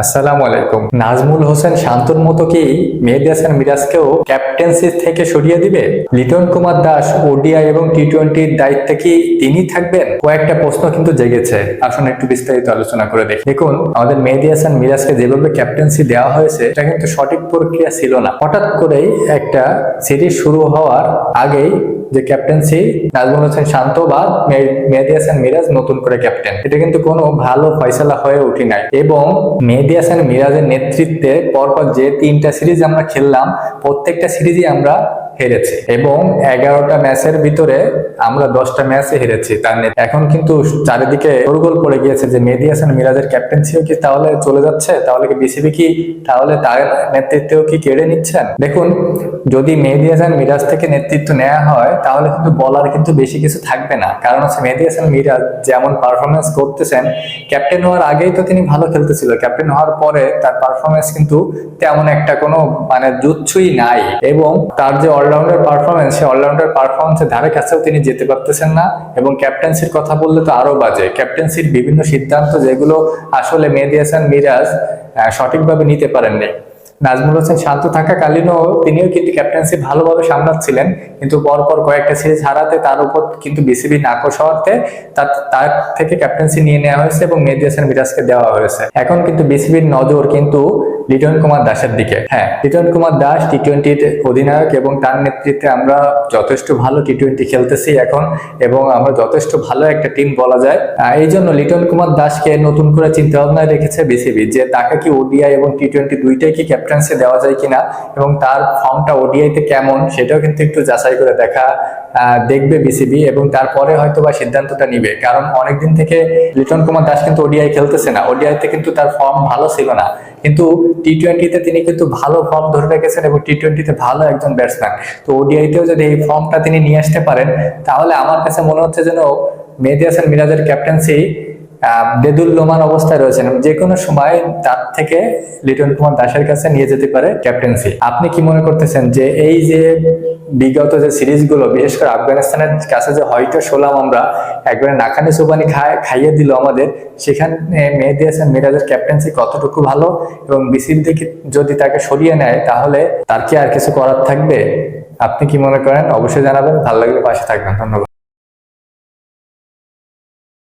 আসসালামু আলাইকুম। নাজমুল হোসেন শান্তর মতো কি মেহেদি হাসান মিরাজকেও ক্যাপ্টেন্সি থেকে সরিয়ে দিবে? লিটন কুমার দাস, ওডিআই এবং টি টোয়েন্টির দায়িত্বে কি তিনি থাকবেন? কয়েকটা প্রশ্ন কিন্তু জেগেছে। আসুন একটু বিস্তারিত আলোচনা করে দেখি। দেখুন, আমাদের মেহেদি হাসান মিরাজকে যেভাবে ক্যাপ্টেন্সি দেওয়া হয়েছে, এটা কিন্তু সঠিক প্রক্রিয়া ছিল না। হঠাৎ করেই একটা সিরিজ শুরু হওয়ার আগেই যে ক্যাপ্টেন্সি নাজমুল হোসেন শান্ত বা মেহেদি হাসান মিরাজ নতুন করে ক্যাপ্টেন এটা কিন্তু কোনো ভালো ফয়সলা হয়ে উঠি নাই। এবং মেহেদি হাসান মিরাজের নেতৃত্বে পরপর যে তিনটা সিরিজ আমরা খেললাম, প্রত্যেকটা সিরিজই আমরা হেরেছি। এবং এগারোটা ম্যাচের ভিতরে আমরা দশটা ম্যাচে হেরেছি তার এখন কিন্তু চারিদিকে শোরগোল পড়ে গিয়েছে যে মেহেদি হাসান মিরাজের ক্যাপ্টেন্সিও কি তাহলে চলে যাচ্ছে? তাহলে কি বিসিবি কি তাহলে তার নেতৃত্বেও কি কেড়ে নিচ্ছেন? দেখুন, যদি মেহেদি হাসান মিরাজ থেকে নেতৃত্ব নেওয়া হয়, তাহলে কিন্তু বলার কিন্তু বেশি কিছু থাকবে না। কারণ হচ্ছে মেহেদি হাসান মিরাজ যেমন পারফরমেন্স করতেছেন, ক্যাপ্টেন হওয়ার আগেই তো তিনি ভালো খেলতেছিল। ক্যাপ্টেন হওয়ার পরে তার পারফরমেন্স কিন্তু তেমন একটা কোনো মানে জুচ্ছুই নাই। এবং তার যে অলরাউন্ডার পারফরমেন্স অলরাউন্ডার পারফরমেন্সের ধারে কাছেও তিনি যেতে পারতেছেন না এবং ক্যাপ্টেন্সির কথা বললে তো আরও বাজে। ক্যাপ্টেন্সির বিভিন্ন সিদ্ধান্ত যেগুলো আসলে মেহেদি হাসান মিরাজ সঠিকভাবে নিতে পারেননি। নাজমুল হোসেন শান্ত থাকাকালীনও তিনিও কিন্তু ক্যাপ্টেন্সি ভালোভাবে সামলাচ্ছিলেন। কিন্তু পরপর কয়েকটা সিরিজ হারাতে তার উপর কিন্তু বিসিবি নাকশ হওয়াতে তার থেকে ক্যাপ্টেন্সি নিয়ে নেওয়া হয়েছে এবং মেহেদি হাসান মিরাজকে দেওয়া হয়েছে। এখন কিন্তু বিসিবির নজর কিন্তু লিটন কুমার দাসের দিকে। হ্যাঁ লিটন কুমার দাস টি টোয়েন্টির অধিনায়ক এবং তার নেতৃত্বে আমরা যথেষ্ট ভালো টি টোয়েন্টি খেলতেছি এখন এবং আমরা যথেষ্ট ভালো একটা টিম বলা যায়। এই জন্য লিটন কুমার দাসকে নতুন করে চিন্তা ভাবনায় রেখেছে বিসিবি যে তাকে কি ওডিআই এবং টি টোয়েন্টি দুইটাই কি ক্যাপ্টেন্সি দেওয়া যায় কিনা এবং তার ফর্মটা ওডিআইতে কেমন সেটাও কিন্তু একটু যাচাই করে দেখা দেখবে বিসিবি এবং তারপরে হয়তো বা সিদ্ধান্তটা নিবে। কারণ অনেকদিন থেকে লিটন কুমার দাস কিন্তু ওডিআই খেলতেছে না। ওডিআইতে কিন্তু তার ফর্ম ভালো ছিল না। কিন্তু টি টোয়েন্টিতে তিনি কিন্তু ভালো ফর্ম ধরে রেখেছেন এবং টি টোয়েন্টিতে ভালো একজন ব্যাটসম্যান তো ওডিআইতেও যদি এই ফর্মটা তিনি নিয়ে আসতে পারেন, তাহলে আমার কাছে মনে হচ্ছে যেন মেহেদি হাসান মিরাজের ক্যাপ্টেন্সি বেদুল্যমান অবস্থায় রয়েছেন। যে কোনো সময় তার থেকে লিটন কুমার দাসের কাছে নিয়ে যেতে পারে ক্যাপ্টেন্সি। আপনি কি মনে করতেছেন যে এই যে বিগত যে সিরিজগুলো, বিশেষ করে আফগানিস্তানের কাছে যে হয়তো শোলাম আমরা, একবারে সুবানি খায় খাইয়ে দিল আমাদের, সেখানে মেয়ে হাসান মিরাজের ক্যাপ্টেন্সি কতটুকু ভালো? এবং বিসির দিকে যদি তাকে সরিয়ে নেয়, তাহলে তার কি আর কিছু করার থাকবে? আপনি কি মনে করেন? অবশ্যই জানাবেন। ভালো লাগলে পাশে থাকবেন। ধন্যবাদ।